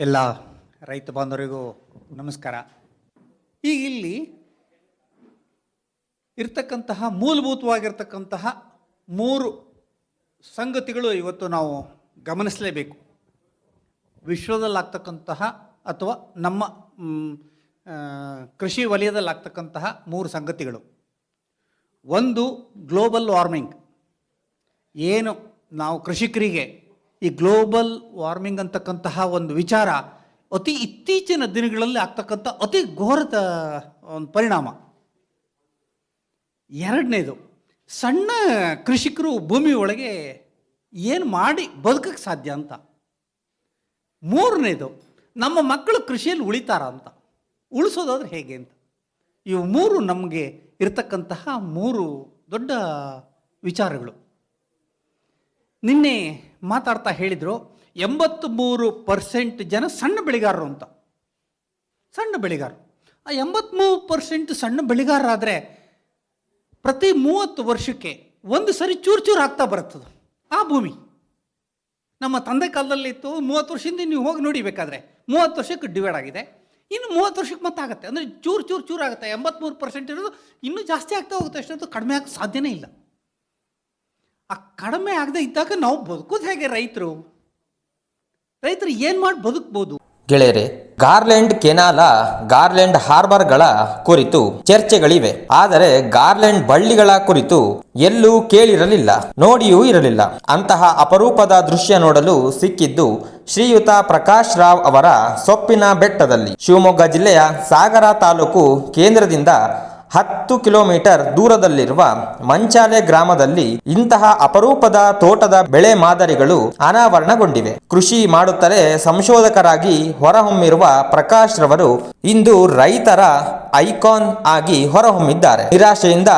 ಎಲ್ಲ ರೈತ ಬಾಂಧವರಿಗೂ ನಮಸ್ಕಾರ. ಈಗ ಇಲ್ಲಿ ಇರ್ತಕ್ಕಂತಹ ಮೂಲಭೂತವಾಗಿರ್ತಕ್ಕಂತಹ ಮೂರು ಸಂಗತಿಗಳು ಇವತ್ತು ನಾವು ಗಮನಿಸಲೇಬೇಕು. ವಿಶ್ವದಲ್ಲಾಗ್ತಕ್ಕಂತಹ ಅಥವಾ ನಮ್ಮ ಕೃಷಿ ವಲಯದಲ್ಲಾಗ್ತಕ್ಕಂತಹ ಮೂರು ಸಂಗತಿಗಳು. ಒಂದು ಗ್ಲೋಬಲ್ ವಾರ್ಮಿಂಗ್ ಏನು ನಾವು ಕೃಷಿಕರಿಗೆ ಈ ಗ್ಲೋಬಲ್ ವಾರ್ಮಿಂಗ್ ಅಂತಕ್ಕಂತಹ ಒಂದು ವಿಚಾರ ಅತಿ ಇತ್ತೀಚಿನ ದಿನಗಳಲ್ಲಿ ಆಗ್ತಕ್ಕಂಥ ಅತಿ ಘೋರದ ಒಂದು ಪರಿಣಾಮ. ಎರಡನೇದು, ಸಣ್ಣ ಕೃಷಿಕರು ಭೂಮಿ ಒಳಗೆ ಏನು ಮಾಡಿ ಬದುಕಕ್ಕೆ ಸಾಧ್ಯ ಅಂತ. ಮೂರನೇದು, ನಮ್ಮ ಮಕ್ಕಳು ಕೃಷಿಯಲ್ಲಿ ಉಳಿತಾರ ಅಂತ. ಉಳಿಸೋದಾದ್ರೆ ಹೇಗೆ ಅಂತ. ಇವು ಮೂರು ನಮಗೆ ಇರತಕ್ಕಂತಹ ಮೂರು ದೊಡ್ಡ ವಿಚಾರಗಳು. ನಿನ್ನೆ ಮಾತಾಡ್ತಾ ಹೇಳಿದರು ಎಂಬತ್ತು ಮೂರು ಪರ್ಸೆಂಟ್ ಜನ ಸಣ್ಣ ಬೆಳೆಗಾರರು ಅಂತ. ಸಣ್ಣ ಬೆಳೆಗಾರರು. ಆ ಎಂಬತ್ತ್ಮೂರು ಪರ್ಸೆಂಟ್ ಸಣ್ಣ ಬೆಳೆಗಾರರಾದರೆ ಪ್ರತಿ ಮೂವತ್ತು ವರ್ಷಕ್ಕೆ ಒಂದು ಸರಿ ಚೂರು ಚೂರು ಆಗ್ತಾ ಬರುತ್ತದೆ. ಆ ಭೂಮಿ. ನಮ್ಮ ತಂದೆ ಕಾಲದಲ್ಲಿ ಇತ್ತು, ಮೂವತ್ತು ವರ್ಷದಿಂದ ನೀವು ಹೋಗಿ ನೋಡಿಬೇಕಾದ್ರೆ ಮೂವತ್ತು ವರ್ಷಕ್ಕೆ ಡಿವೈಡ್ ಆಗಿದೆ. ಇನ್ನು ಮೂವತ್ತು ವರ್ಷಕ್ಕೆ ಮತ್ತೆ ಆಗುತ್ತೆ. ಅಂದರೆ ಚೂರು ಚೂರು ಚೂರು ಆಗುತ್ತೆ. ಎಂಬತ್ತ್ಮೂರು ಪರ್ಸೆಂಟ್ ಇರೋದು ಇನ್ನೂ ಜಾಸ್ತಿ ಆಗ್ತಾ ಹೋಗುತ್ತೆ ಅಷ್ಟೊಂದು ಕಡಿಮೆ ಆಗಕ್ಕೆ ಸಾಧ್ಯನೇ ಇಲ್ಲ. ಆ ಕಡಿಮೆ ಆಗದೆ ಇದ್ದಾಗ ನಾವು ಬದುಕೋದು ಹೇಗೆ ರೈತರು? ರೈತರು ಏನು ಮಾಡಿ ಬದುಕ್ಬೋದು? ಗೆಳೆಯರೆ, ಗಾರ್ಲೆಂಡ್ ಕೆನಾಲ, ಗಾರ್ಲೆಂಡ್ ಹಾರ್ಬರ್ಗಳ ಕುರಿತು ಚರ್ಚೆಗಳಿವೆ. ಆದರೆ ಗಾರ್ಲೆಂಡ್ ಬಳ್ಳಿಗಳ ಕುರಿತು ಎಲ್ಲೂ ಕೇಳಿರಲಿಲ್ಲ, ನೋಡಿಯೂ ಇರಲಿಲ್ಲ. ಅಂತಹ ಅಪರೂಪದ ದೃಶ್ಯ ನೋಡಲು ಸಿಕ್ಕಿದ್ದು ಶ್ರೀಯುತ ಪ್ರಕಾಶ್ ರಾವ್ ಅವರ ಸೊಪ್ಪಿನ ಬೆಟ್ಟದಲ್ಲಿ. ಶಿವಮೊಗ್ಗ ಜಿಲ್ಲೆಯ ಸಾಗರ ತಾಲೂಕು ಕೇಂದ್ರದಿಂದ ಹತ್ತು ಕಿಲೋಮೀಟರ್ ದೂರದಲ್ಲಿರುವ ಮಂಚಾಲೆ ಗ್ರಾಮದಲ್ಲಿ ಇಂತಹ ಅಪರೂಪದ ತೋಟದ ಬೆಳೆ ಮಾದರಿಗಳು ಅನಾವರಣಗೊಂಡಿವೆ. ಕೃಷಿ ಮಾಡುತ್ತಲೇ ಸಂಶೋಧಕರಾಗಿ ಹೊರಹೊಮ್ಮಿರುವ ಪ್ರಕಾಶ್ ರವರು ಇಂದು ರೈತರ ಐಕಾನ್ ಆಗಿ ಹೊರಹೊಮ್ಮಿದ್ದಾರೆ. ನಿರಾಶೆಯಿಂದ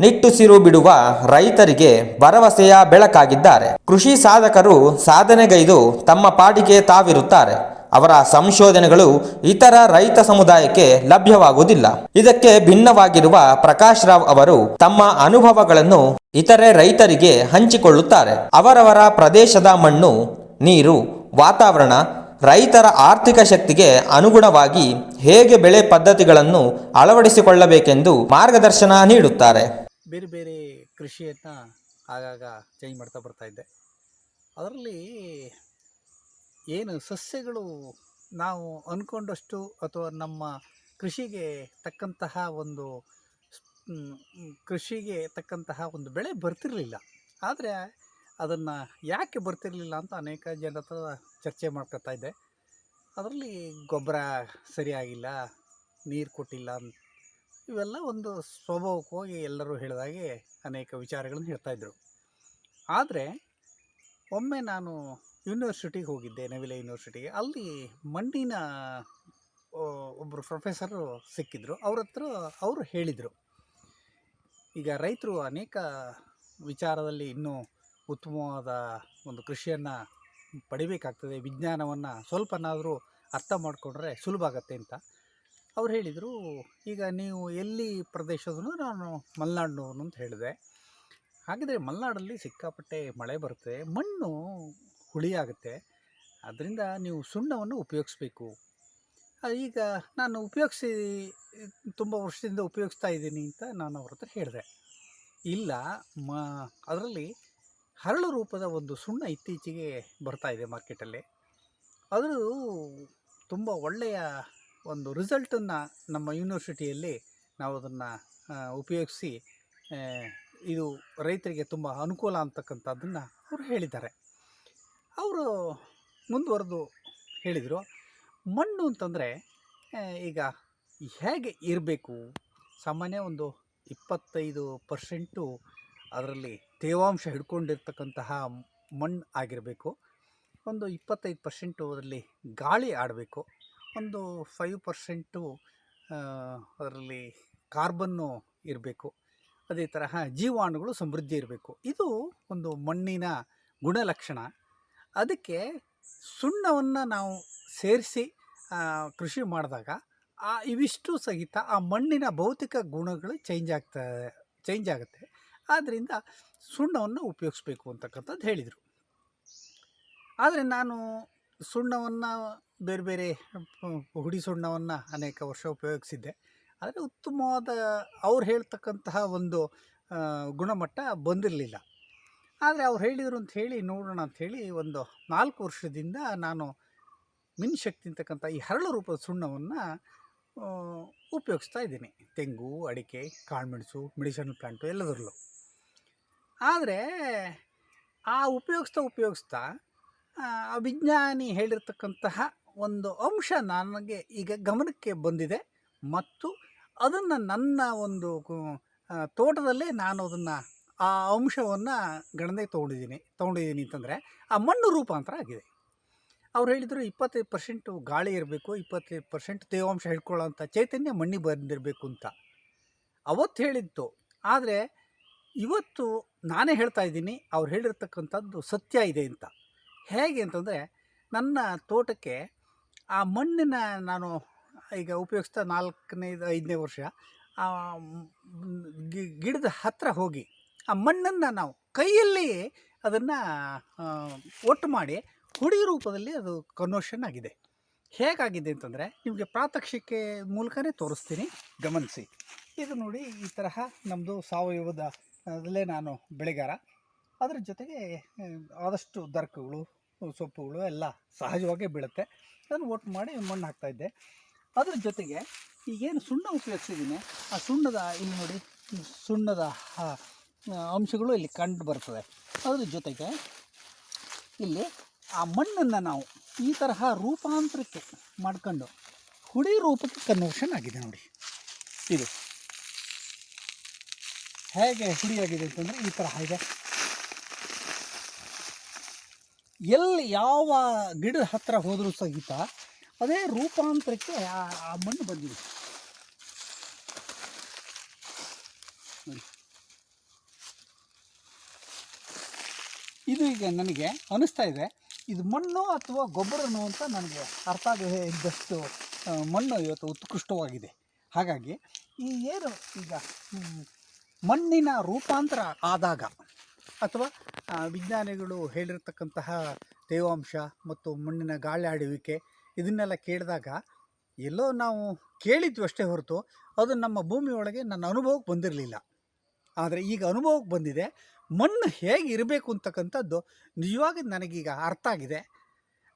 ನಿಟ್ಟುಸಿರು ಬಿಡುವ ರೈತರಿಗೆ ಭರವಸೆಯ ಬೆಳಕಾಗಿದ್ದಾರೆ. ಕೃಷಿ ಸಾಧಕರು ಸಾಧನೆಗೈದು ತಮ್ಮ ಪಾಡಿಗೆ ತಾವಿರುತ್ತಾರೆ. ಅವರ ಸಂಶೋಧನೆಗಳು ಇತರ ರೈತ ಸಮುದಾಯಕ್ಕೆ ಲಭ್ಯವಾಗುವುದಿಲ್ಲ. ಇದಕ್ಕೆ ಭಿನ್ನವಾಗಿರುವ ಪ್ರಕಾಶ್ ರಾವ್ ಅವರು ತಮ್ಮ ಅನುಭವಗಳನ್ನು ಇತರೆ ರೈತರಿಗೆ ಹಂಚಿಕೊಳ್ಳುತ್ತಾರೆ. ಅವರವರ ಪ್ರದೇಶದ ಮಣ್ಣು, ನೀರು, ವಾತಾವರಣ, ರೈತರ ಆರ್ಥಿಕ ಶಕ್ತಿಗೆ ಅನುಗುಣವಾಗಿ ಹೇಗೆ ಬೆಳೆ ಪದ್ಧತಿಗಳನ್ನು ಅಳವಡಿಸಿಕೊಳ್ಳಬೇಕೆಂದು ಮಾರ್ಗದರ್ಶನ ನೀಡುತ್ತಾರೆ. ಬೇರೆ ಬೇರೆ ಕೃಷಿಯನ್ನು ಆಗಾಗ ಚೇಂಜ್ ಮಾಡ್ತಾ ಬರ್ತಾ ಇದ್ದೆ. ಅದರಲ್ಲಿ ಏನು ಸಸ್ಯಗಳು ನಾವು ಅಂದ್ಕೊಂಡಷ್ಟು ಅಥವಾ ನಮ್ಮ ಕೃಷಿಗೆ ತಕ್ಕಂತಹ ಒಂದು ಕೃಷಿಗೆ ತಕ್ಕಂತಹ ಒಂದು ಬೆಳೆ ಬರ್ತಿರಲಿಲ್ಲ. ಆದರೆ ಅದನ್ನು ಯಾಕೆ ಬರ್ತಿರಲಿಲ್ಲ ಅಂತ ಅನೇಕ ಜನರ ಹತ್ರ ಚರ್ಚೆ ಮಾಡ್ಕೊತಾ ಇದ್ದೆ. ಅದರಲ್ಲಿ ಗೊಬ್ಬರ ಸರಿಯಾಗಿಲ್ಲ, ನೀರು ಕೊಟ್ಟಿಲ್ಲ ಇವೆಲ್ಲ ಒಂದು ಸ್ವಭಾವಕ್ಕೋಗಿ ಎಲ್ಲರೂ ಹೇಳಿದಾಗೆ ಅನೇಕ ವಿಚಾರಗಳನ್ನು ಹೇಳ್ತಾಯಿದ್ರು ಆದರೆ ಒಮ್ಮೆ ನಾನು ಯೂನಿವರ್ಸಿಟಿಗೆ ಹೋಗಿದ್ದೆ ನವಿಲೆ ಯೂನಿವರ್ಸಿಟಿಗೆ ಅಲ್ಲಿ ಮಣ್ಣಿನ ಒಬ್ಬರು ಪ್ರೊಫೆಸರು ಸಿಕ್ಕಿದ್ರು. ಅವ್ರ ಹತ್ರ ಅವರು ಹೇಳಿದರು, ಈಗ ರೈತರು ಅನೇಕ ವಿಚಾರದಲ್ಲಿ ಇನ್ನೂ ಉತ್ತಮವಾದ ಒಂದು ಕೃಷಿಯನ್ನು ಪಡಿಬೇಕಾಗ್ತದೆ, ವಿಜ್ಞಾನವನ್ನು ಸ್ವಲ್ಪನಾದರೂ ಅರ್ಥ ಮಾಡಿಕೊಂಡ್ರೆ ಸುಲಭ ಆಗತ್ತೆ ಅಂತ. ಅವ್ರು ಹೇಳಿದರು, ಈಗ ನೀವು ಎಲ್ಲಿ ಪ್ರದೇಶದೂ ನಾನು ಮಲೆನಾಡಿನವನು ಅಂತ ಹೇಳಿದೆ. ಹಾಗಿದ್ರೆ ಮಲೆನಾಡಲ್ಲಿ ಸಿಕ್ಕಾಪಟ್ಟೆ ಮಳೆ ಬರುತ್ತೆ. ಮಣ್ಣು ಹುಳಿಯಾಗುತ್ತೆ ಅದರಿಂದ ನೀವು ಸುಣ್ಣವನ್ನು ಉಪಯೋಗಿಸ್ಬೇಕು. ಈಗ ನಾನು ಉಪಯೋಗಿಸಿ, ತುಂಬ ವರ್ಷದಿಂದ ಉಪಯೋಗಿಸ್ತಾ ಇದ್ದೀನಿ ಅಂತ ನಾನು ಅವ್ರ ಹತ್ರ ಹೇಳಿದೆ. ಇಲ್ಲ, ಮ, ಅದರಲ್ಲಿ ಹರಳು ರೂಪದ ಒಂದು ಸುಣ್ಣ ಇತ್ತೀಚೆಗೆ ಬರ್ತಾ ಇದೆ ಮಾರ್ಕೆಟಲ್ಲಿ. ಅದು ತುಂಬ ಒಳ್ಳೆಯ ಒಂದು ರಿಸಲ್ಟನ್ನು ನಮ್ಮ ಯೂನಿವರ್ಸಿಟಿಯಲ್ಲಿ ನಾವು ಅದನ್ನು ಉಪಯೋಗಿಸಿ ಇದು ರೈತರಿಗೆ ತುಂಬ ಅನುಕೂಲ ಅಂತಕ್ಕಂಥದ್ದನ್ನು ಅವರು ಹೇಳಿದ್ದಾರೆ. ಅವರು ಮುಂದುವರೆದು ಹೇಳಿದರು, ಮಣ್ಣು ಅಂತಂದರೆ ಈಗ ಹೇಗೆ ಇರಬೇಕು? ಸಾಮಾನ್ಯ ಒಂದು ಇಪ್ಪತ್ತೈದು ಪರ್ಸೆಂಟು ಅದರಲ್ಲಿ ತೇವಾಂಶ ಹಿಡ್ಕೊಂಡಿರ್ತಕ್ಕಂತಹ ಮಣ್ಣು ಆಗಿರಬೇಕು. ಒಂದು ಇಪ್ಪತ್ತೈದು ಪರ್ಸೆಂಟು ಅದರಲ್ಲಿ ಗಾಳಿ ಆಡಬೇಕು. ಒಂದು ಫೈವ್ ಪರ್ಸೆಂಟು ಅದರಲ್ಲಿ ಕಾರ್ಬನ್ನು ಇರಬೇಕು. ಅದೇ ತರಹ ಜೀವಾಣುಗಳು ಸಮೃದ್ಧಿ ಇರಬೇಕು. ಇದು ಒಂದು ಮಣ್ಣಿನ ಗುಣಲಕ್ಷಣ. ಅದಕ್ಕೆ ಸುಣ್ಣವನ್ನು ನಾವು ಸೇರಿಸಿ ಕೃಷಿ ಮಾಡಿದಾಗ ಆ ಇವಿಷ್ಟು ಸಹಿತ ಆ ಮಣ್ಣಿನ ಭೌತಿಕ ಗುಣಗಳು ಚೇಂಜ್ ಆಗ್ತಾ ಚೇಂಜ್ ಆಗುತ್ತೆ. ಆದ್ದರಿಂದ ಸುಣ್ಣವನ್ನು ಉಪಯೋಗಿಸ್ಬೇಕು ಅಂತಕ್ಕಂಥದ್ದು ಹೇಳಿದರು. ಆದರೆ ನಾನು ಸುಣ್ಣವನ್ನು ಬೇರೆ ಬೇರೆ ಹುಡಿ ಸುಣ್ಣವನ್ನು ಅನೇಕ ವರ್ಷ ಉಪಯೋಗಿಸಿದ್ದೆ. ಆದರೆ ಉತ್ತಮವಾದ ಅವ್ರು ಹೇಳ್ತಕ್ಕಂತಹ ಒಂದು ಗುಣಮಟ್ಟ ಬಂದಿರಲಿಲ್ಲ. ಆದರೆ ಅವ್ರು ಹೇಳಿದರು ಅಂತ ಹೇಳಿ ನೋಡೋಣ ಅಂತ ಹೇಳಿ ಒಂದು ನಾಲ್ಕು ವರ್ಷದಿಂದ ನಾನು ಮಿನ್ಶಕ್ತಿ ಅಂತಕ್ಕಂಥ ಈ ಹರಳು ರೂಪದ ಸುಣ್ಣವನ್ನು ಉಪಯೋಗಿಸ್ತಾ ಇದ್ದೀನಿ. ತೆಂಗು ಅಡಿಕೆ ಕಾಳುಮೆಣಸು ಮೆಡಿಸನಲ್ ಪ್ಲಾಂಟು ಎಲ್ಲದರಲ್ಲೂ. ಆದರೆ ಆ ಉಪಯೋಗಿಸ್ತಾ ಉಪಯೋಗಿಸ್ತಾ ಆ, ವಿಜ್ಞಾನಿ ಹೇಳಿರ್ತಕ್ಕಂತಹ ಒಂದು ಅಂಶ ನನಗೆ ಈಗ ಗಮನಕ್ಕೆ ಬಂದಿದೆ. ಮತ್ತು ಅದನ್ನು ನನ್ನ ಒಂದು ತೋಟದಲ್ಲೇ ನಾನು ಅದನ್ನು ಆ ಅಂಶವನ್ನು ಗಣನೆಗೆ ತೊಗೊಂಡಿದ್ದೀನಿ. ತೊಗೊಂಡಿದ್ದೀನಿ ಅಂತಂದರೆ ಆ ಮಣ್ಣು ರೂಪಾಂತರ ಆಗಿದೆ. ಅವ್ರು ಹೇಳಿದರು ಇಪ್ಪತ್ತೈದು ಪರ್ಸೆಂಟು ಗಾಳಿ ಇರಬೇಕು, ಇಪ್ಪತ್ತೈದು ಪರ್ಸೆಂಟ್ ತೇವಾಂಶ ಹಿಡ್ಕೊಳ್ಳೋಂಥ ಚೈತನ್ಯ ಮಣ್ಣಿಗೆ ಬಂದಿರಬೇಕು ಅಂತ. ಅವತ್ತು ಹೇಳಿತ್ತು. ಆದರೆ ಇವತ್ತು ನಾನೇ ಹೇಳ್ತಾ ಇದ್ದೀನಿ, ಅವ್ರು ಹೇಳಿರ್ತಕ್ಕಂಥದ್ದು ಸತ್ಯ ಇದೆ ಅಂತ. ಹೇಗೆ ಅಂತಂದರೆ ನನ್ನ ತೋಟಕ್ಕೆ ಆ ಮಣ್ಣಿನ ನಾನು ಈಗ ಉಪಯೋಗಿಸ್ತಾ ನಾಲ್ಕನೇ ಐದನೇ ವರ್ಷ ಗಿಡದ ಹತ್ತಿರ ಹೋಗಿ ಆ ಮಣ್ಣನ್ನು ನಾವು ಕೈಯಲ್ಲಿ ಅದನ್ನು ಒಟ್ಟು ಮಾಡಿ ಹುಡಿ ರೂಪದಲ್ಲಿ ಅದು ಕನ್ವರ್ಷನ್ ಆಗಿದೆ. ಹೇಗಾಗಿದೆ ಅಂತಂದರೆ ನಿಮಗೆ ಪ್ರಾತ್ಯಕ್ಷಿಕೆ ಮೂಲಕನೇ ತೋರಿಸ್ತೀನಿ, ಗಮನಿಸಿ. ಇದು ನೋಡಿ ಈ ತರಹ ನಮ್ಮದು ಸಾವಯವದ ಅದಲ್ಲೇ ನಾನು ಬೆಳೆಗಾರ. ಅದರ ಜೊತೆಗೆ ಆದಷ್ಟು ದರ್ಕಗಳು, ಸೊಪ್ಪುಗಳು ಎಲ್ಲ ಸಹಜವಾಗೇ ಬೀಳುತ್ತೆ. ಅದನ್ನು ಒಟ್ಟು ಮಾಡಿ ಮಣ್ಣು ಹಾಕ್ತಾಯಿದ್ದೆ ಅದರ ಜೊತೆಗೆ ಈಗೇನು ಸುಣ್ಣ ಉಪಯೋಗಿಸಿದ್ದೀನಿ ಆ ಸುಣ್ಣದ, ಇಲ್ಲಿ ನೋಡಿ, ಸುಣ್ಣದ ಅಂಶಗಳು ಇಲ್ಲಿ ಕಂಡು ಬರ್ತದೆ ಅದ್ರ ಜೊತೆಗೆ ಇಲ್ಲಿ ಆ ಮಣ್ಣನ್ನು ನಾವು ಈ ತರಹ ರೂಪಾಂತರಕ್ಕೆ ಮಾಡ್ಕೊಂಡು ಹುಡಿ ರೂಪಕ್ಕೆ ಕನ್ವರ್ಷನ್ ಆಗಿದೆ ನೋಡಿ. ಇದು ಹೇಗೆ ಹುಡಿಯಾಗಿದೆ ಅಂತಂದರೆ ಈ ತರಹ ಇದೆ. ಎಲ್ಲಿ ಯಾವ ಗಿಡದ ಹತ್ತಿರ ಹೋದರೂ ಸಹಿತ ಅದೇ ರೂಪಾಂತರಕ್ಕೆ ಆ ಮಣ್ಣು ಬಂದಿದೆ. ನೋಡಿ. ಇದು ಈಗ ನನಗೆ ಅನ್ನಿಸ್ತಾ ಇದೆ. ಇದು ಮಣ್ಣು ಅಥವಾ ಗೊಬ್ಬರನು ಅಂತ ನನಗೆ ಅರ್ಥ ಆಗದೆ ಇದ್ದಷ್ಟು ಮಣ್ಣು ಇವತ್ತು ಉತ್ಕೃಷ್ಟವಾಗಿದೆ. ಹಾಗಾಗಿ ಈ ಏನು ಈಗ ಮಣ್ಣಿನ ರೂಪಾಂತರ ಆದಾಗ ಅಥವಾ ವಿಜ್ಞಾನಿಗಳು ಹೇಳಿರ್ತಕ್ಕಂತಹ ತೇವಾಂಶ ಮತ್ತು ಮಣ್ಣಿನ ಗಾಳಿ ಆಡುವಿಕೆ ಇದನ್ನೆಲ್ಲ ಕೇಳಿದಾಗ ಎಲ್ಲೋ ನಾವು ಕೇಳಿದ್ವಿ ಅಷ್ಟೇ ಹೊರತು ಅದು ನಮ್ಮ ಭೂಮಿಯೊಳಗೆ ನನ್ನ ಅನುಭವಕ್ಕೆ ಬಂದಿರಲಿಲ್ಲ. ಆದರೆ ಈಗ ಅನುಭವಕ್ಕೆ ಬಂದಿದೆ. ಮಣ್ಣು ಹೇಗೆ ಇರಬೇಕು ಅಂತಕ್ಕಂಥದ್ದು ನಿಜವಾಗಿ ನನಗೀಗ ಅರ್ಥ ಆಗಿದೆ.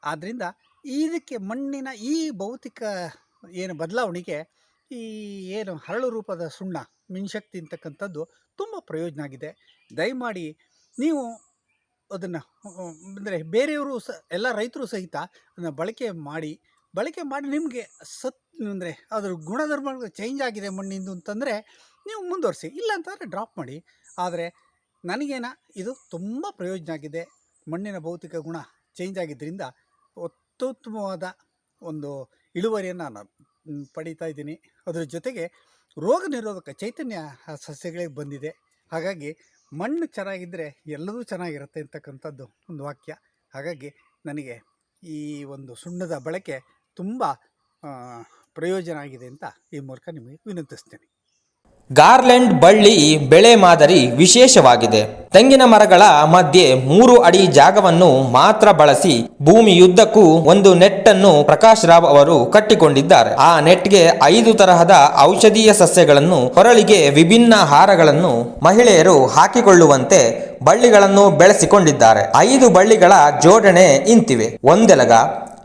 ಆದ್ದರಿಂದ ಇದಕ್ಕೆ ಮಣ್ಣಿನ ಈ ಭೌತಿಕ ಏನು ಬದಲಾವಣೆಗೆ ಈ ಏನು ಹರಳು ರೂಪದ ಸುಣ್ಣ, ಮಿನ್ಶಕ್ತಿ ಅಂತಕ್ಕಂಥದ್ದು ತುಂಬ ಪ್ರಯೋಜನ ಆಗಿದೆ. ದಯಮಾಡಿ ನೀವು ಅದನ್ನು ಅಂದರೆ ಬೇರೆಯವರು ಸ, ಎಲ್ಲ ರೈತರು ಸಹಿತ ಅದನ್ನು ಬಳಕೆ ಮಾಡಿ ಬಳಕೆ ಮಾಡಿ ನಿಮಗೆ ಸತ್ ಅಂದರೆ ಅದ್ರ ಗುಣಧರ್ಮಗಳು ಚೇಂಜ್ ಆಗಿದೆ ಮಣ್ಣಿಂದು ಅಂತಂದರೆ ನೀವು ಮುಂದುವರಿಸಿ, ಇಲ್ಲ ಅಂತಂದರೆ ಡ್ರಾಪ್ ಮಾಡಿ. ಆದರೆ ನನಗೇನ ಇದು ತುಂಬ ಪ್ರಯೋಜನ ಆಗಿದೆ. ಮಣ್ಣಿನ ಭೌತಿಕ ಗುಣ ಚೇಂಜ್ ಆಗಿದ್ದರಿಂದ ಅತ್ಯುತ್ತಮವಾದ ಒಂದು ಇಳುವರಿಯನ್ನು ನಾನು ಪಡೀತಾ ಇದ್ದೀನಿ. ಅದರ ಜೊತೆಗೆ ರೋಗ ನಿರೋಧಕ ಚೈತನ್ಯ ಸಸ್ಯಗಳಿಗೆ ಬಂದಿದೆ. ಹಾಗಾಗಿ ಮಣ್ಣು ಚೆನ್ನಾಗಿದ್ದರೆ ಎಲ್ಲವೂ ಚೆನ್ನಾಗಿರುತ್ತೆ ಅಂತಕ್ಕಂಥದ್ದು ಒಂದು ವಾಕ್ಯ. ಹಾಗಾಗಿ ನನಗೆ ಈ ಒಂದು ಸುಣ್ಣದ ಬಳಕೆ ತುಂಬ ಪ್ರಯೋಜನ ಆಗಿದೆ ಅಂತ ಈ ಮೂಲಕ ನಿಮಗೆ ವಿನಂತಿಸ್ತೇನೆ. ಗಾರ್ಲೆಂಡ್ ಬಳ್ಳಿ ಬೆಳೆ ಮಾದರಿ ವಿಶೇಷವಾಗಿದೆ. ತೆಂಗಿನ ಮರಗಳ ಮಧ್ಯೆ ಮೂರು ಅಡಿ ಜಾಗವನ್ನು ಮಾತ್ರ ಬಳಸಿ ಭೂಮಿಯುದ್ದಕ್ಕೂ ಒಂದು ನೆಟ್ಟನ್ನು ಪ್ರಕಾಶ್ ರಾವ್ ಅವರು ಕಟ್ಟಿಕೊಂಡಿದ್ದಾರೆ. ಆ ನೆಟ್ಗೆ ಐದು ತರಹದ ಔಷಧೀಯ ಸಸ್ಯಗಳನ್ನು, ಹೊರಳಿಗೆ ವಿಭಿನ್ನ ಹಾರಗಳನ್ನು ಮಹಿಳೆಯರು ಹಾಕಿಕೊಳ್ಳುವಂತೆ ಬಳ್ಳಿಗಳನ್ನು ಬೆಳೆಸಿಕೊಂಡಿದ್ದಾರೆ. ಐದು ಬಳ್ಳಿಗಳ ಜೋಡಣೆ ಇಂತಿವೆ. ಒಂದೆಲಗ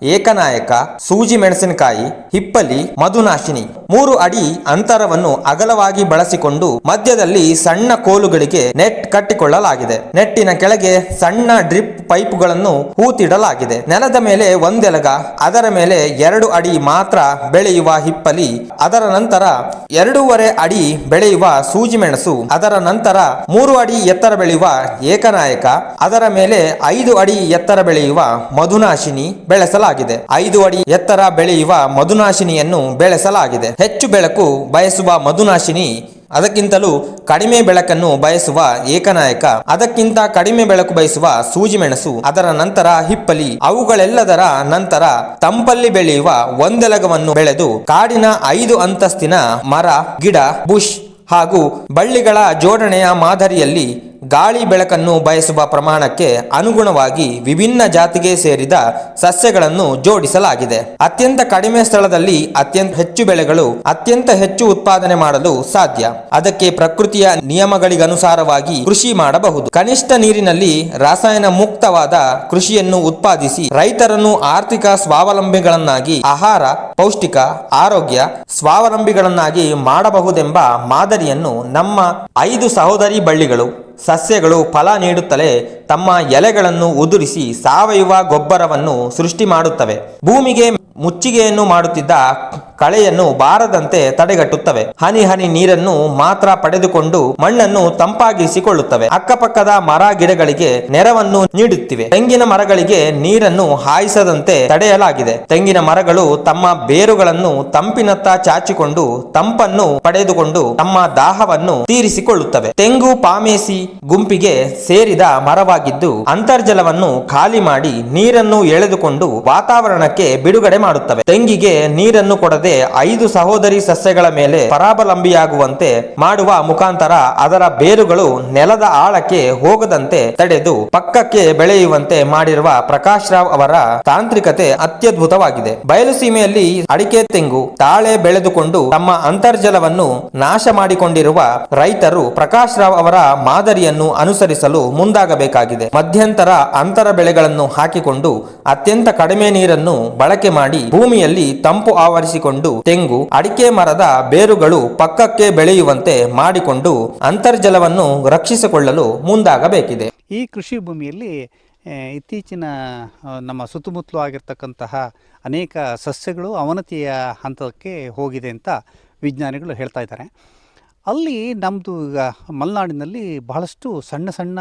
ಏಕನಾಯಕ, ಸೂಜಿ ಮೆಣಸಿನಕಾಯಿ, ಹಿಪ್ಪಲಿ, ಮಧುನಾಶಿನಿ ಮೂರು ಅಡಿ ಅಂತರವನ್ನು ಅಗಲವಾಗಿ ಬಳಸಿಕೊಂಡು ಮಧ್ಯದಲ್ಲಿ ಸಣ್ಣ ಕೋಲುಗಳಿಗೆ ನೆಟ್ ಕಟ್ಟಿಕೊಳ್ಳಲಾಗಿದೆ. ನೆಟ್ಟಿನ ಕೆಳಗೆ ಸಣ್ಣ ಡ್ರಿಪ್ ಪೈಪ್ಗಳನ್ನು ಹೂತಿಡಲಾಗಿದೆ. ನೆಲದ ಮೇಲೆ ಒಂದೆಲಗ, ಅದರ ಮೇಲೆ ಎರಡು ಅಡಿ ಮಾತ್ರ ಬೆಳೆಯುವ ಹಿಪ್ಪಲಿ, ಅದರ ನಂತರ ಎರಡೂವರೆ ಅಡಿ ಬೆಳೆಯುವ ಸೂಜಿ ಮೆಣಸು, ಅದರ ನಂತರ ಮೂರು ಅಡಿ ಎತ್ತರ ಬೆಳೆಯುವ ಏಕನಾಯಕ, ಅದರ ಮೇಲೆ ಐದು ಅಡಿ ಎತ್ತರ ಬೆಳೆಯುವ ಮಧುನಾಶಿನಿ ಬೆಳೆಸಲಾಗಿದೆ. ಐದು ಅಡಿ ಎತ್ತರ ಬೆಳೆಯುವ ಮಧುನಾಶಿನಿಯನ್ನು ಬೆಳೆಸಲಾಗಿದೆ. ಹೆಚ್ಚು ಬೆಳಕು ಬಯಸುವ ಮಧುನಾಶಿನಿ, ಅದಕ್ಕಿಂತಲೂ ಕಡಿಮೆ ಬೆಳಕನ್ನು ಬಯಸುವ ಏಕನಾಯಕ, ಅದಕ್ಕಿಂತ ಕಡಿಮೆ ಬೆಳಕು ಬಯಸುವ ಸೂಜಿ ಮೆಣಸು ಅದರ ನಂತರ ಹಿಪ್ಪಲಿ, ಅವುಗಳೆಲ್ಲದರ ನಂತರ ತಂಪಲ್ಲಿ ಬೆಳೆಯುವ ಒಂದೆಲಗವನ್ನು ಬೆಳೆದು ಕಾಡಿನ ಐದು ಅಂತಸ್ತಿನ ಮರ, ಗಿಡ, ಬುಷ್ ಹಾಗೂ ಬಳ್ಳಿಗಳ ಜೋಡಣೆಯ ಮಾದರಿಯಲ್ಲಿ ಗಾಳಿ ಬೆಳಕನ್ನು ಬಯಸುವ ಪ್ರಮಾಣಕ್ಕೆ ಅನುಗುಣವಾಗಿ ವಿಭಿನ್ನ ಜಾತಿಗೆ ಸೇರಿದ ಸಸ್ಯಗಳನ್ನು ಜೋಡಿಸಲಾಗಿದೆ. ಅತ್ಯಂತ ಕಡಿಮೆ ಸ್ಥಳದಲ್ಲಿ ಅತ್ಯಂತ ಹೆಚ್ಚು ಬೆಳೆಗಳು ಅತ್ಯಂತ ಹೆಚ್ಚು ಉತ್ಪಾದನೆ ಮಾಡಲು ಸಾಧ್ಯ. ಅದಕ್ಕೆ ಪ್ರಕೃತಿಯ ನಿಯಮಗಳಿಗನುಸಾರವಾಗಿ ಕೃಷಿ ಮಾಡಬಹುದು. ಕನಿಷ್ಠ ನೀರಿನಲ್ಲಿ ರಾಸಾಯನ ಮುಕ್ತವಾದ ಕೃಷಿಯನ್ನು ಉತ್ಪಾದಿಸಿ ರೈತರನ್ನು ಆರ್ಥಿಕ ಸ್ವಾವಲಂಬಿಗಳನ್ನಾಗಿ, ಆಹಾರ, ಪೌಷ್ಟಿಕ, ಆರೋಗ್ಯ ಸ್ವಾವಲಂಬಿಗಳನ್ನಾಗಿ ಮಾಡಬಹುದೆಂಬ ಮಾದರಿಯನ್ನು ನಮ್ಮ ಐದು ಸಹೋದರಿ ಬಳ್ಳಿಗಳು ಸಸ್ಯಗಳು ಫಲ ನೀಡುತ್ತಲೇ ತಮ್ಮ ಎಲೆಗಳನ್ನು ಉದುರಿಸಿ ಸಾವಯವ ಗೊಬ್ಬರವನ್ನು ಸೃಷ್ಟಿ ಮಾಡುತ್ತವೆ. ಭೂಮಿಗೆ ಮುಚ್ಚಿಗೆಯನ್ನು ಮಾಡುತ್ತಿದ್ದ ಕಳೆಯನ್ನು ಬಾರದಂತೆ ತಡೆಗಟ್ಟುತ್ತವೆ. ಹನಿ ಹನಿ ನೀರನ್ನು ಮಾತ್ರ ಪಡೆದುಕೊಂಡು ಮಣ್ಣನ್ನು ತಂಪಾಗಿಸಿಕೊಳ್ಳುತ್ತವೆ. ಅಕ್ಕಪಕ್ಕದ ಮರ ಗಿಡಗಳಿಗೆ ನೆರವನ್ನು ನೀಡುತ್ತಿವೆ. ತೆಂಗಿನ ಮರಗಳಿಗೆ ನೀರನ್ನು ಹಾಯಿಸದಂತೆ ತಡೆಯಲಾಗಿದೆ. ತೆಂಗಿನ ಮರಗಳು ತಮ್ಮ ಬೇರುಗಳನ್ನು ತಂಪಿನತ್ತ ಚಾಚಿಕೊಂಡು ತಂಪನ್ನು ಪಡೆದುಕೊಂಡು ತಮ್ಮ ದಾಹವನ್ನು ತೀರಿಸಿಕೊಳ್ಳುತ್ತವೆ. ತೆಂಗು ಪಾಮೇಸಿ ಗುಂಪಿಗೆ ಸೇರಿದ ಮರವಾಗಿದ್ದು, ಅಂತರ್ಜಲವನ್ನು ಖಾಲಿ ಮಾಡಿ ನೀರನ್ನು ಎಳೆದುಕೊಂಡು ವಾತಾವರಣಕ್ಕೆ ಬಿಡುಗಡೆ ಮಾಡುತ್ತವೆ. ತೆಂಗಿಗೆ ನೀರನ್ನು ಕೊಡದೆ ಐದು ಸಹೋದರಿ ಸಸ್ಯಗಳ ಮೇಲೆ ಪರಾವಲಂಬಿಯಾಗುವಂತೆ ಮಾಡುವ ಮುಖಾಂತರ ಅದರ ಬೇರುಗಳು ನೆಲದ ಆಳಕ್ಕೆ ಹೋಗದಂತೆ ತಡೆದು ಪಕ್ಕಕ್ಕೆ ಬೆಳೆಯುವಂತೆ ಮಾಡಿರುವ ಪ್ರಕಾಶ್ ರಾವ್ ಅವರ ತಾಂತ್ರಿಕತೆ ಅತ್ಯದ್ಭುತವಾಗಿದೆ. ಬಯಲುಸೀಮೆಯಲ್ಲಿ ಅಡಿಕೆ ತೆಂಗು ತಾಳೆ ಬೆಳೆದುಕೊಂಡು ತಮ್ಮ ಅಂತರ್ಜಲವನ್ನು ನಾಶ ಮಾಡಿಕೊಂಡಿರುವ ರೈತರು ಪ್ರಕಾಶ್ ರಾವ್ ಅವರ ಮಾದರಿಯನ್ನು ಅನುಸರಿಸಲು ಮುಂದಾಗಬೇಕಾಗಿದೆ. ಮಧ್ಯಂತರ ಅಂತರ ಬೆಳೆಗಳನ್ನು ಹಾಕಿಕೊಂಡು ಅತ್ಯಂತ ಕಡಿಮೆ ನೀರನ್ನು ಬಳಕೆ ಮಾಡಿ ಭೂಮಿಯಲ್ಲಿ ತಂಪು ಆವರಿಸಿಕೊಂಡು ತೆಂಗು, ಅಡಿಕೆ ಮರದ ಬೇರುಗಳು ಪಕ್ಕಕ್ಕೆ ಬೆಳೆಯುವಂತೆ ಮಾಡಿಕೊಂಡು ಅಂತರ್ಜಲವನ್ನು ರಕ್ಷಿಸಿಕೊಳ್ಳಲು ಮುಂದಾಗಬೇಕಿದೆ. ಈ ಕೃಷಿ ಭೂಮಿಯಲ್ಲಿ ಇತ್ತೀಚಿನ ನಮ್ಮ ಸುತ್ತಮುತ್ತಲು ಆಗಿರ್ತಕ್ಕಂತಹ ಅನೇಕ ಸಸ್ಯಗಳು ಅವನತಿಯ ಹಂತಕ್ಕೆ ಹೋಗಿದೆ ಅಂತ ವಿಜ್ಞಾನಿಗಳು ಹೇಳ್ತಾ ಇದ್ದಾರೆ. ಅಲ್ಲಿ ನಮ್ಮದು ಈಗ ಮಲೆನಾಡಿನಲ್ಲಿ ಬಹಳಷ್ಟು ಸಣ್ಣ ಸಣ್ಣ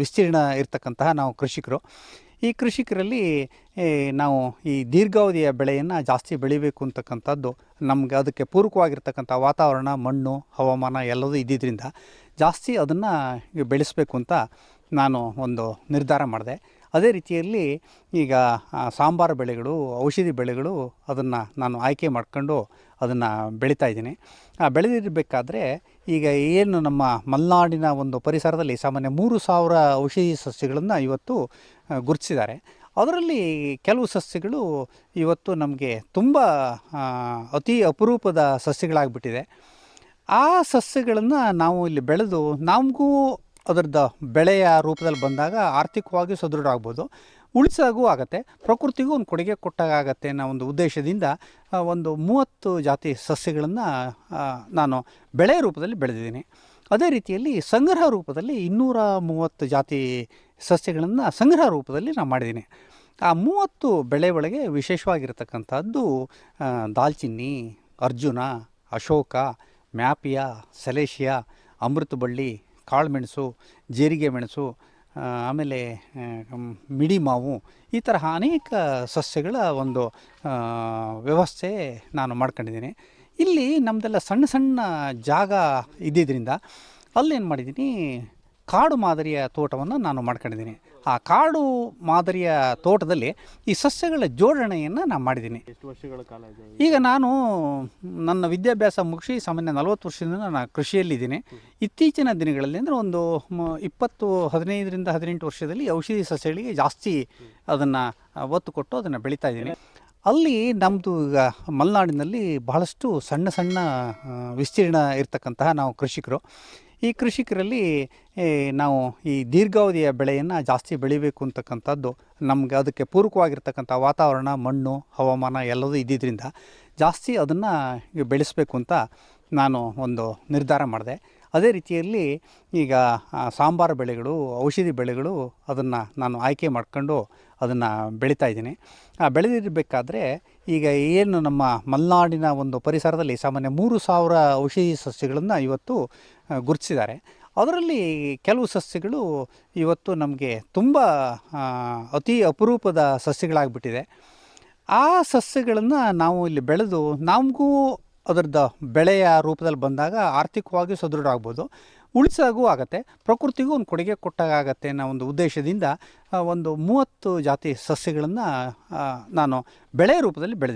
ವಿಸ್ತೀರ್ಣ ಇರ್ತಕ್ಕಂತಹ ನಾವು ಕೃಷಿಕರು. ಈ ಕೃಷಿಕರಲ್ಲಿ ನಾವು ಈ ದೀರ್ಘಾವಧಿಯ ಬೆಳೆಯನ್ನು ಜಾಸ್ತಿ ಬೆಳಿಬೇಕು ಅಂತಕ್ಕಂಥದ್ದು, ನಮ್ಗೆ ಅದಕ್ಕೆ ಪೂರಕವಾಗಿರ್ತಕ್ಕಂಥ ವಾತಾವರಣ, ಮಣ್ಣು, ಹವಾಮಾನ ಎಲ್ಲದೂ ಇದ್ದಿದ್ದರಿಂದ ಜಾಸ್ತಿ ಅದನ್ನು ಬೆಳೆಸಬೇಕು ಅಂತ ನಾನು ಒಂದು ನಿರ್ಧಾರ ಮಾಡಿದೆ. ಅದೇ ರೀತಿಯಲ್ಲಿ ಈಗ ಸಾಂಬಾರು ಬೆಳೆಗಳು, ಔಷಧಿ ಬೆಳೆಗಳು ಅದನ್ನು ನಾನು ಆಯ್ಕೆ ಮಾಡ್ಕೊಂಡು ಅದನ್ನು ಬೆಳೀತಾ ಇದ್ದೀನಿ. ಬೆಳೆದಿರಬೇಕಾದ್ರೆ ಈಗ ಏನು ನಮ್ಮ ಮಲೆನಾಡಿನ ಒಂದು ಪರಿಸರದಲ್ಲಿ ಸಾಮಾನ್ಯ ಮೂರು ಸಾವಿರ ಔಷಧಿ ಸಸ್ಯಗಳನ್ನು ಇವತ್ತು ಗುರುತಿಸಿದ್ದಾರೆ. ಅದರಲ್ಲಿ ಕೆಲವು ಸಸ್ಯಗಳು ಇವತ್ತು ನಮಗೆ ತುಂಬ ಅತಿ ಅಪರೂಪದ ಸಸ್ಯಗಳಾಗ್ಬಿಟ್ಟಿದೆ. ಆ ಸಸ್ಯಗಳನ್ನು ನಾವು ಇಲ್ಲಿ ಬೆಳೆದು ನಮಗೂ ಅದರದ್ದು ಬೆಳೆಯ ರೂಪದಲ್ಲಿ ಬಂದಾಗ ಆರ್ಥಿಕವಾಗಿ ಸದೃಢ ಆಗ್ಬೋದು ಉಳಿಸಾಗೂ ಆಗುತ್ತೆ. ಪ್ರಕೃತಿಗೂ ಒಂದು ಕೊಡುಗೆ ಕೊಟ್ಟಾಗತ್ತೆ ಅನ್ನೋ ಒಂದು ಉದ್ದೇಶದಿಂದ ಒಂದು ಮೂವತ್ತು ಜಾತಿ ಸಸ್ಯಗಳನ್ನು ನಾನು ಬೆಳೆ ರೂಪದಲ್ಲಿ ಬೆಳೆದಿದ್ದೀನಿ. ಅದೇ ರೀತಿಯಲ್ಲಿ ಸಂಗ್ರಹ ರೂಪದಲ್ಲಿ ಇನ್ನೂರ ಮೂವತ್ತು ಜಾತಿ ಸಸ್ಯಗಳನ್ನು ಸಂಗ್ರಹ ರೂಪದಲ್ಲಿ ನಾನು ಮಾಡಿದ್ದೀನಿ. ಆ ಮೂವತ್ತು ಬೆಳೆ ಒಳಗೆ ವಿಶೇಷವಾಗಿರತಕ್ಕಂಥದ್ದು ದಾಲ್ಚಿನ್ನಿ, ಅರ್ಜುನ, ಅಶೋಕ, ಮ್ಯಾಪಿಯಾ ಸಲೇಶಿಯಾ ಅಮೃತಬಳ್ಳಿ, ಕಾಳುಮೆಣಸು, ಜೀರಿಗೆ ಮೆಣಸು ಆಮೇಲೆ ಮಿಡಿ ಮಾವು ಈ ತರಹ ಅನೇಕ ಸಸ್ಯಗಳ ಒಂದು ವ್ಯವಸ್ಥೆ ನಾನು ಮಾಡ್ಕೊಂಡಿದ್ದೀನಿ. ಇಲ್ಲಿ ನಮ್ಮದೆಲ್ಲ ಸಣ್ಣ ಸಣ್ಣ ಜಾಗ ಇದ್ದಿದ್ದರಿಂದ ಅಲ್ಲೇನು ಮಾಡಿದ್ದೀನಿ ಕಾಡು ಮಾದರಿಯ ತೋಟವನ್ನು ನಾನು ಮಾಡ್ಕೊಂಡಿದ್ದೀನಿ. ಆ ಕಾಡು ಮಾದರಿಯ ತೋಟದಲ್ಲಿ ಈ ಸಸ್ಯಗಳ ಜೋಡಣೆಯನ್ನು ನಾನು ಮಾಡಿದ್ದೀನಿ. ಎಷ್ಟು ವರ್ಷಗಳ ಕಾಲ ಈಗ ನಾನು ನನ್ನ ವಿದ್ಯಾಭ್ಯಾಸ ಮುಗಿಸಿ ಸಾಮಾನ್ಯ ನಲವತ್ತು ವರ್ಷದಿಂದ ನಾನು ಕೃಷಿಯಲ್ಲಿದ್ದೀನಿ. ಇತ್ತೀಚಿನ ದಿನಗಳಲ್ಲಿ ಅಂದರೆ ಒಂದು ಇಪ್ಪತ್ತು ಹದಿನೈದರಿಂದ ಹದಿನೆಂಟು ವರ್ಷದಲ್ಲಿ ಔಷಧಿ ಸಸ್ಯಗಳಿಗೆ ಜಾಸ್ತಿ ಅದನ್ನು ಒತ್ತು ಕೊಟ್ಟು ಅದನ್ನು ಬೆಳೀತಾ ಇದ್ದೀನಿ. ಅಲ್ಲಿ ನಮ್ಮದು ಈಗ ಮಲೆನಾಡಿನಲ್ಲಿ ಬಹಳಷ್ಟು ಸಣ್ಣ ಸಣ್ಣ ವಿಸ್ತೀರ್ಣ ಇರ್ತಕ್ಕಂತಹ ನಾವು ಕೃಷಿಕರು. ಈ ಕೃಷಿಕರಲ್ಲಿ ನಾವು ಈ ದೀರ್ಘಾವಧಿಯ ಬೆಳೆಯನ್ನು ಜಾಸ್ತಿ ಬೆಳಿಬೇಕು ಅಂತಕ್ಕಂಥದ್ದು, ನಮಗೆ ಅದಕ್ಕೆ ಪೂರಕವಾಗಿರ್ತಕ್ಕಂಥ ವಾತಾವರಣ, ಮಣ್ಣು, ಹವಾಮಾನ ಎಲ್ಲದೂ ಇದ್ದಿದ್ದರಿಂದ ಜಾಸ್ತಿ ಅದನ್ನು ಬೆಳೆಸಬೇಕು ಅಂತ ನಾನು ಒಂದು ನಿರ್ಧಾರ ಮಾಡಿದೆ. ಅದೇ ರೀತಿಯಲ್ಲಿ ಈಗ ಸಾಂಬಾರು ಬೆಳೆಗಳು, ಔಷಧಿ ಬೆಳೆಗಳು ಅದನ್ನು ನಾನು ಆಯ್ಕೆ ಮಾಡ್ಕೊಂಡು ಅದನ್ನು ಬೆಳೀತಾ ಇದ್ದೀನಿ. ಆ, ಬೆಳೆದಿರಬೇಕಾದ್ರೆ ಈಗ ಏನು ನಮ್ಮ ಮಲೆನಾಡಿನ ಒಂದು ಪರಿಸರದಲ್ಲಿ ಸಾಮಾನ್ಯ ಮೂರು ಸಾವಿರ ಔಷಧಿ ಸಸ್ಯಗಳನ್ನು ಇವತ್ತು ಗುರುತಿಸಿದ್ದಾರೆ. ಅದರಲ್ಲಿ ಕೆಲವು ಸಸ್ಯಗಳು ಇವತ್ತು ನಮಗೆ ತುಂಬ ಅತಿ ಅಪರೂಪದ ಸಸ್ಯಗಳಾಗ್ಬಿಟ್ಟಿದೆ. ಆ ಸಸ್ಯಗಳನ್ನು ನಾವು ಇಲ್ಲಿ ಬೆಳೆದು ನಮಗೂ ಅದರದ್ದು ಬೆಳೆಯ ರೂಪದಲ್ಲಿ ಬಂದಾಗ ಆರ್ಥಿಕವಾಗಿ ಸದೃಢ ಆಗ್ಬೋದು. ಉಳಿಸಾಗೂ ಆಗತ್ತೆ. ಪ್ರಕೃತಿಗೂ ಒಂದು ಕೊಡುಗೆ ಕೊಟ್ಟಾಗತ್ತೆ ಅನ್ನೋ ಒಂದು ಉದ್ದೇಶದಿಂದ ಒಂದು ಮೂವತ್ತು ಜಾತಿ ಸಸ್ಯಗಳನ್ನು ನಾನು ಬೆಳೆ ರೂಪದಲ್ಲಿ ಬೆಳೆದಿದ್ದೀನಿ.